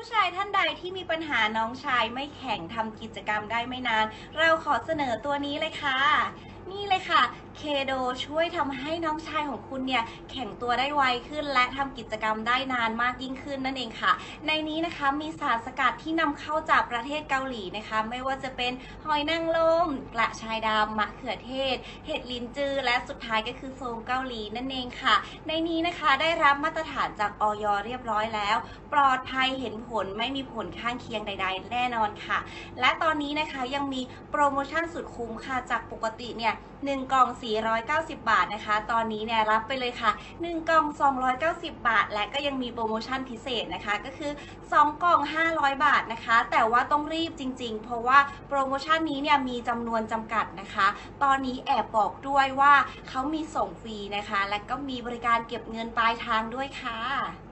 ผู้ชายท่านใดที่มีปัญหาน้องชายไม่แข็งทำกิจกรรมได้ไม่นาน เราขอเสนอตัวนี้เลยค่ะ นี่เลย ค่ะ เคโดช่วยทำให้น้องชายของคุณเนี่ยแข็งตัวได้ไวขึ้น และทำกิจกรรมได้นานมากยิ่งขึ้นนั่นเองค่ะ ในนี้นะคะมีสารสกัดที่นำเข้าจากประเทศเกาหลีนะคะ ไม่ว่าจะเป็นหอยนางรมกระชายดำมะเขือเทศ เห็ดลินจือ และสุดท้ายก็คือโซมเกาหลีนั่นเองค่ะ ในนี้นะคะได้รับมาตรฐานจากออยเรียบร้อยแล้ว ปลอดภัยเห็นผลไม่มีผลข้างเคียงใด ๆ แน่นอนค่ะ และตอนนี้นะคะยังมีโปรโมชั่นสุดคุ้มค่ะจากปกติเนี่ย1 กล่อง 490 บาทนะคะ ตอนนี้เนี่ยรับไปเลยค่ะ 1 กล่อง 290 บาท และก็ยังมีโปรโมชั่นพิเศษนะคะ ก็คือ 2 กล่อง 500 บาทนะคะ แต่ว่าต้องรีบจริง ๆ เพราะว่าโปรโมชั่นนี้เนี่ยมีจำนวนจำกัดนะคะ ตอนนี้แอบบอกด้วยว่าเขามีส่งฟรีนะคะ และก็มีบริการเก็บเงินปลายทางด้วยค่ะ